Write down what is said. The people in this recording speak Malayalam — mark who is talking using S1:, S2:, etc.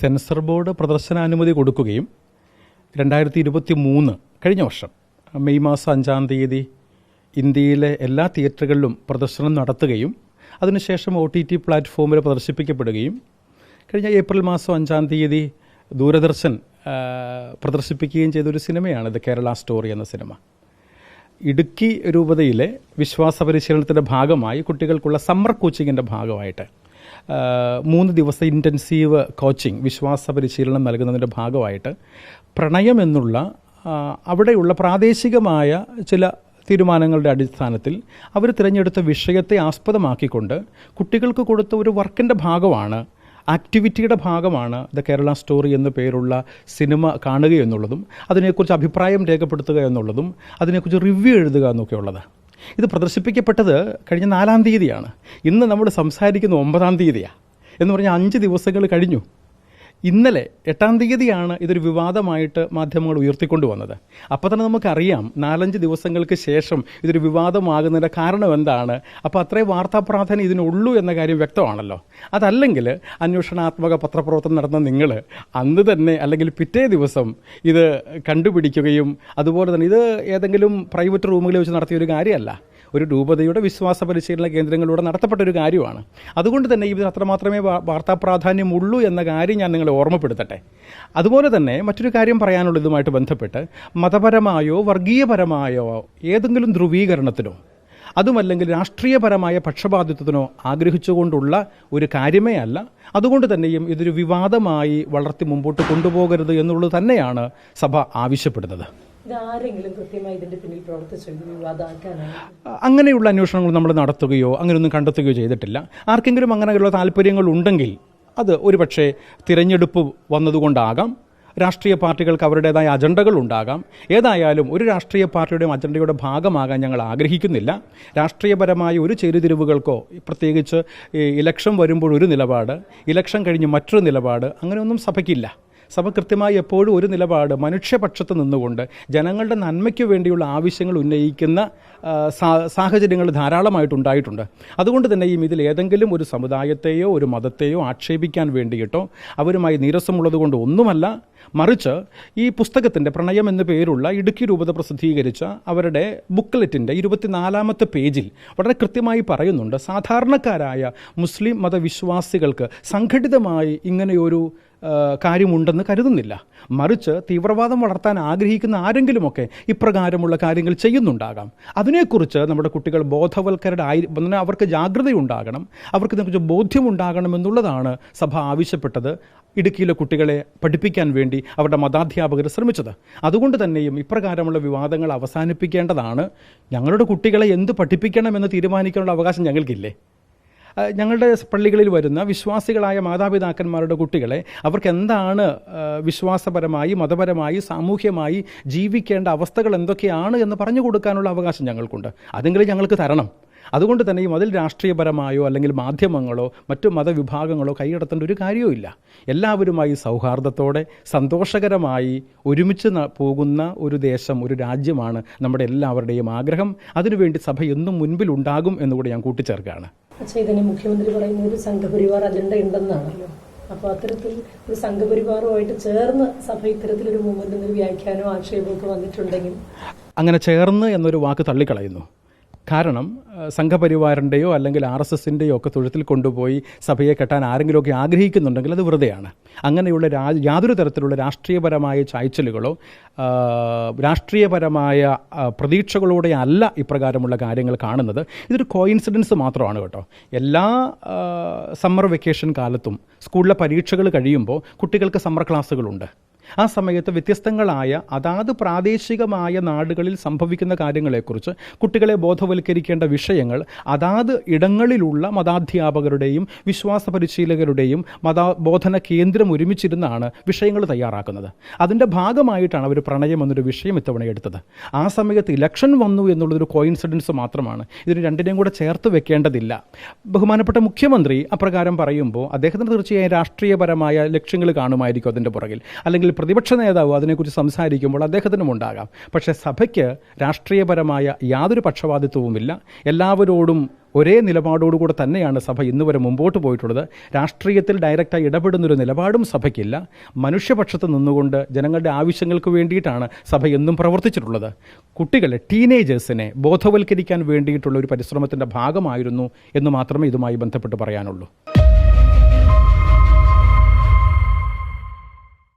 S1: സെൻസർ ബോർഡ് പ്രദർശനാനുമതി കൊടുക്കുകയും രണ്ടായിരത്തി ഇരുപത്തി മൂന്ന് കഴിഞ്ഞ വർഷം മെയ് മാസം അഞ്ചാം തീയതി ഇന്ത്യയിലെ എല്ലാ തിയേറ്ററുകളിലും പ്രദർശനം നടത്തുകയും അതിനുശേഷം ഒ ടി ടി പ്ലാറ്റ്ഫോമിൽ പ്രദർശിപ്പിക്കപ്പെടുകയും കഴിഞ്ഞ ഏപ്രിൽ മാസം അഞ്ചാം തീയതി ദൂരദർശൻ പ്രദർശിപ്പിക്കുകയും ചെയ്തൊരു സിനിമയാണ് ഇത് കേരള സ്റ്റോറി എന്ന സിനിമ. ഇടുക്കി രൂപതയിലെ വിശ്വാസ പരിശീലനത്തിന്റെ ഭാഗമായി കുട്ടികൾക്കുള്ള സമ്മർ കോച്ചിങ്ങിന്റെ ഭാഗമായിട്ട് മൂന്ന് ദിവസം ഇന്റൻസീവ് കോച്ചിങ് വിശ്വാസ പരിശീലനം നൽകുന്നതിന്റെ ഭാഗമായിട്ട് പ്രണയം എന്നുള്ള അവിടെയുള്ള പ്രാദേശികമായ ചില തീരുമാനങ്ങളുടെ അടിസ്ഥാനത്തിൽ അവർ തിരഞ്ഞെടുത്ത വിഷയത്തെ ആസ്പദമാക്കിക്കൊണ്ട് കുട്ടികൾക്ക് കൊടുത്ത ഒരു വർക്കിന്റെ ഭാഗമാണ് ആക്ടിവിറ്റിയുടെ ഭാഗമാണ് ദ കേരള സ്റ്റോറി എന്ന പേരുള്ള സിനിമ കാണുക എന്നുള്ളതും അതിനെക്കുറിച്ച് അഭിപ്രായം രേഖപ്പെടുത്തുക എന്നുള്ളതും അതിനെക്കുറിച്ച് റിവ്യൂ എഴുതുക എന്നൊക്കെയുള്ളത്. ഇത് പ്രദർശിപ്പിക്കപ്പെട്ടത് കഴിഞ്ഞ നാലാം തീയതിയാണ്. ഇന്ന് നമ്മൾ സംസാരിക്കുന്ന ഒമ്പതാം തീയതിയാണ് എന്ന് പറഞ്ഞാൽ അഞ്ച് ദിവസങ്ങൾ കഴിഞ്ഞു. ഇന്നലെ എട്ടാം തീയതിയാണ് ഇതൊരു വിവാദമായിട്ട് മാധ്യമങ്ങൾ ഉയർത്തിക്കൊണ്ടുവന്നത്. അപ്പോൾ തന്നെ നമുക്കറിയാം നാലഞ്ച് ദിവസങ്ങൾക്ക് ശേഷം ഇതൊരു വിവാദമാകുന്നതിന്റെ കാരണം എന്താണ്? അപ്പോൾ അത്രയും വാർത്താ പ്രാധാന്യം ഇതിനുള്ളൂ എന്ന കാര്യം വ്യക്തമാണല്ലോ. അതല്ലെങ്കിൽ അന്വേഷണാത്മക പത്രപ്രവർത്തനം നടന്ന നിങ്ങൾ അന്ന് തന്നെ അല്ലെങ്കിൽ പിറ്റേ ദിവസം ഇത് കണ്ടുപിടിക്കുകയും അതുപോലെ തന്നെ ഇത് ഏതെങ്കിലും പ്രൈവറ്റ് റൂമുകളിൽ വെച്ച് നടത്തിയ ഒരു കാര്യമല്ല. ഒരു രൂപതയുടെ വിശ്വാസ പരിശീലന കേന്ദ്രങ്ങളിലൂടെ നടത്തപ്പെട്ട ഒരു കാര്യമാണ്. അതുകൊണ്ട് തന്നെ ഇതിന് അത്രമാത്രമേ വാർത്താ പ്രാധാന്യമുള്ളൂ എന്ന കാര്യം ഞാൻ ഓർമ്മപ്പെടുത്തട്ടെ. അതുപോലെ തന്നെ മറ്റൊരു കാര്യം പറയാനുള്ളതുമായിട്ട് ബന്ധപ്പെട്ട് മതപരമായോ വർഗീയപരമായോ ഏതെങ്കിലും ധ്രുവീകരണത്തിനോ അതുമല്ലെങ്കിൽ രാഷ്ട്രീയപരമായ പക്ഷപാതിത്വത്തിനോ ആഗ്രഹിച്ചുകൊണ്ടുള്ള ഒരു കാര്യമേ അല്ല. അതുകൊണ്ട് തന്നെയും ഇതൊരു വിവാദമായി വളർത്തി മുമ്പോട്ട് കൊണ്ടുപോകരുത് എന്നുള്ളത് തന്നെയാണ് സഭ ആവശ്യപ്പെടുന്നത്. അങ്ങനെയുള്ള അന്വേഷണങ്ങൾ നമ്മൾ നടത്തുകയോ അങ്ങനെയൊന്നും കണ്ടെത്തുകയോ ചെയ്തിട്ടില്ല. ആർക്കെങ്കിലും അങ്ങനെയുള്ള താല്പര്യങ്ങൾ ഉണ്ടെങ്കിൽ അത് ഒരുപക്ഷെ തിരഞ്ഞെടുപ്പ് വന്നതുകൊണ്ടാകാം രാഷ്ട്രീയ പാർട്ടികൾക്ക് അവരുടേതായ അജണ്ടകൾ ഉണ്ടാകാം. ഏതായാലും ഒരു രാഷ്ട്രീയ പാർട്ടിയുടെയും അജണ്ടയുടെ ഭാഗമാകാൻ ഞങ്ങൾ ആഗ്രഹിക്കുന്നില്ല. രാഷ്ട്രീയപരമായ ഒരു ചേരുതിരിവുകൾക്കോ പ്രത്യേകിച്ച് ഇലക്ഷൻ വരുമ്പോൾ ഒരു നിലപാട് ഇലക്ഷൻ കഴിഞ്ഞ് മറ്റൊരു നിലപാട് അങ്ങനെയൊന്നും സഭയ്ക്കില്ല. സഭ കൃത്യമായി എപ്പോഴും ഒരു നിലപാട് മനുഷ്യപക്ഷത്ത് നിന്നുകൊണ്ട് ജനങ്ങളുടെ നന്മയ്ക്ക് വേണ്ടിയുള്ള ആവശ്യങ്ങൾ ഉന്നയിക്കുന്ന സാഹചര്യങ്ങൾ ധാരാളമായിട്ടുണ്ടായിട്ടുണ്ട് അതുകൊണ്ട് തന്നെയും ഇതിൽ ഏതെങ്കിലും ഒരു സമുദായത്തെയോ ഒരു മതത്തെയോ ആക്ഷേപിക്കാൻ വേണ്ടിയിട്ടോ അവരുമായി നീരസമുള്ളത് കൊണ്ട് ഒന്നുമല്ല മറിച്ച് ഈ പുസ്തകത്തിന്റെ പ്രണയം എന്ന പേരുള്ള ഇടുക്കി രൂപത പ്രസിദ്ധീകരിച്ച അവരുടെ ബുക്ക്ലെറ്റിന്റെ ഇരുപത്തിനാലാമത്തെ പേജിൽ വളരെ കൃത്യമായി പറയുന്നുണ്ട് സാധാരണക്കാരായ മുസ്ലിം മതവിശ്വാസികൾക്ക് സംഘടിതമായി ഇങ്ങനെയൊരു കാര്യമുണ്ടെന്ന് കരുതുന്നില്ല. മറിച്ച് തീവ്രവാദം വളർത്താൻ ആഗ്രഹിക്കുന്ന ആരെങ്കിലുമൊക്കെ ഇപ്രകാരമുള്ള കാര്യങ്ങൾ ചെയ്യുന്നുണ്ടാകാം. അതിനെക്കുറിച്ച് നമ്മുടെ കുട്ടികൾ ബോധവൽക്കരുടെ ആയി അവർക്ക് ജാഗ്രതയുണ്ടാകണം. അവർക്ക് ഇതിനെക്കുറിച്ച് ബോധ്യമുണ്ടാകണം എന്നുള്ളതാണ് സഭ ആവശ്യപ്പെട്ടത്. ഇടുക്കിയിലെ കുട്ടികളെ പഠിപ്പിക്കാൻ വേണ്ടി അവരുടെ മതാധ്യാപകർ ശ്രമിച്ചത്. അതുകൊണ്ട് തന്നെയും ഇപ്രകാരമുള്ള വിവാദങ്ങൾ അവസാനിപ്പിക്കേണ്ടതാണ്. ഞങ്ങളുടെ കുട്ടികളെ എന്ത് പഠിപ്പിക്കണമെന്ന് തീരുമാനിക്കാനുള്ള അവകാശം ഞങ്ങൾക്കില്ലേ? ഞങ്ങളുടെ പള്ളികളിൽ വരുന്ന വിശ്വാസികളായ മാതാപിതാക്കന്മാരുടെ കുട്ടികളെ അവർക്ക് എന്താണ് വിശ്വാസപരമായി മതപരമായി സാമൂഹ്യമായി ജീവിക്കേണ്ട അവസ്ഥകൾ എന്തൊക്കെയാണ് എന്ന് പറഞ്ഞു കൊടുക്കാനുള്ള അവകാശം ഞങ്ങൾക്കുണ്ട്. അതെങ്കിലും ഞങ്ങൾക്ക് തരണം. അതുകൊണ്ട് തന്നെയും അതിൽ രാഷ്ട്രീയപരമായോ അല്ലെങ്കിൽ മാധ്യമങ്ങളോ മറ്റു മതവിഭാഗങ്ങളോ കൈയടത്തേണ്ട ഒരു കാര്യവുമില്ല എല്ലാവരുമായി സൗഹാർദ്ദത്തോടെ സന്തോഷകരമായി ഒരുമിച്ച് പോകുന്ന ഒരു ദേശം ഒരു രാജ്യമാണ് നമ്മുടെ എല്ലാവരുടെയും ആഗ്രഹം. അതിനുവേണ്ടി സഭ എന്നും മുൻപിലുണ്ടാകും എന്നുകൂടി ഞാൻ കൂട്ടിച്ചേർക്കുകയാണ്.
S2: ഇതിന് മുഖ്യമന്ത്രി പറയുന്ന ഒരു സംഘപരിവാർ അജണ്ട ഉണ്ടെന്നാണല്ലോ. അപ്പോൾ അത്തരത്തിൽ ഒരു സംഘപരിവാറുമായിട്ട് ചേർന്ന് സഭ ഇത്തരത്തിലൊരു മൂവ്മെന്റ് വ്യാഖ്യാനോ ആക്ഷേപമൊക്കെ വന്നിട്ടുണ്ടെങ്കിൽ?
S1: അങ്ങനെ ചേർന്ന് എന്നൊരു വാക്ക് തള്ളിക്കളയുന്നു. കാരണം സംഘപരിവാറിന്റെയോ അല്ലെങ്കിൽ ആർ എസ് എസിന്റെയോ ഒക്കെ തൊഴുത്തിൽ കൊണ്ടുപോയി സഭയെ കെട്ടാൻ ആരെങ്കിലുമൊക്കെ ആഗ്രഹിക്കുന്നുണ്ടെങ്കിൽ അത് വെറുതെയാണ്. അങ്ങനെയുള്ള രാ യാതൊരു തരത്തിലുള്ള രാഷ്ട്രീയപരമായ ചായ്ച്ചലുകളോ രാഷ്ട്രീയപരമായ പ്രതീക്ഷകളോടെ അല്ല ഇപ്രകാരമുള്ള കാര്യങ്ങൾ കാണുന്നത്. ഇതൊരു കോയിൻസിഡൻസ് മാത്രമാണ് കേട്ടോ. എല്ലാ സമ്മർ വെക്കേഷൻ കാലത്തും സ്കൂളിലെ പരീക്ഷകൾ കഴിയുമ്പോൾ കുട്ടികൾക്ക് സമ്മർ ക്ലാസ്സുകളുണ്ട്. ആ സമയത്ത് വ്യത്യസ്തങ്ങളായ അതാത് പ്രാദേശികമായ നാടുകളിൽ സംഭവിക്കുന്ന കാര്യങ്ങളെക്കുറിച്ച് കുട്ടികളെ ബോധവൽക്കരിക്കേണ്ട വിഷയങ്ങൾ അതാത് ഇടങ്ങളിലുള്ള മതാധ്യാപകരുടെയും വിശ്വാസ പരിശീലകരുടെയും മതബോധന കേന്ദ്രം ഒരുമിച്ചിരുന്നാണ് വിഷയങ്ങൾ തയ്യാറാക്കുന്നത്. അതിന്റെ ഭാഗമായിട്ടാണ് അവർ പ്രണയം എന്നൊരു വിഷയം ഇത്തവണ എടുത്തത്. ആ സമയത്ത് ഇലക്ഷൻ വന്നു എന്നുള്ളൊരു കോയിൻസിഡൻസ് മാത്രമാണ്. ഇതിന് രണ്ടിനെയും കൂടെ ചേർത്ത് വെക്കേണ്ടതില്ല. ബഹുമാനപ്പെട്ട മുഖ്യമന്ത്രി അപ്രകാരം പറയുമ്പോൾ അദ്ദേഹത്തിന് തീർച്ചയായും രാഷ്ട്രീയപരമായ ലക്ഷ്യങ്ങൾ കാണുമായിരിക്കും അതിന്റെ പുറകിൽ. അല്ലെങ്കിൽ പ്രതിപക്ഷ നേതാവ് അതിനെക്കുറിച്ച് സംസാരിക്കുമ്പോൾ അദ്ദേഹത്തിനും ഉണ്ടാകാം. പക്ഷേ സഭയ്ക്ക് രാഷ്ട്രീയപരമായ യാതൊരു പക്ഷപാതിത്വവുമില്ല. എല്ലാവരോടും ഒരേ നിലപാടോടുകൂടെ തന്നെയാണ് സഭ ഇന്ന് വരെ മുമ്പോട്ട് പോയിട്ടുള്ളത്. രാഷ്ട്രീയത്തിൽ ഡയറക്റ്റായി ഇടപെടുന്നൊരു നിലപാടും സഭയ്ക്കില്ല. മനുഷ്യപക്ഷത്ത് നിന്നുകൊണ്ട് ജനങ്ങളുടെ ആവശ്യങ്ങൾക്ക് വേണ്ടിയിട്ടാണ് സഭ എന്നും പ്രവർത്തിച്ചിട്ടുള്ളത്. കുട്ടികളെ ടീനേജേഴ്സിനെ ബോധവൽക്കരിക്കാൻ വേണ്ടിയിട്ടുള്ള ഒരു പരിശ്രമത്തിന്റെ ഭാഗമായിരുന്നു എന്ന് മാത്രമേ ഇതുമായി ബന്ധപ്പെട്ട് പറയാനുള്ളൂ.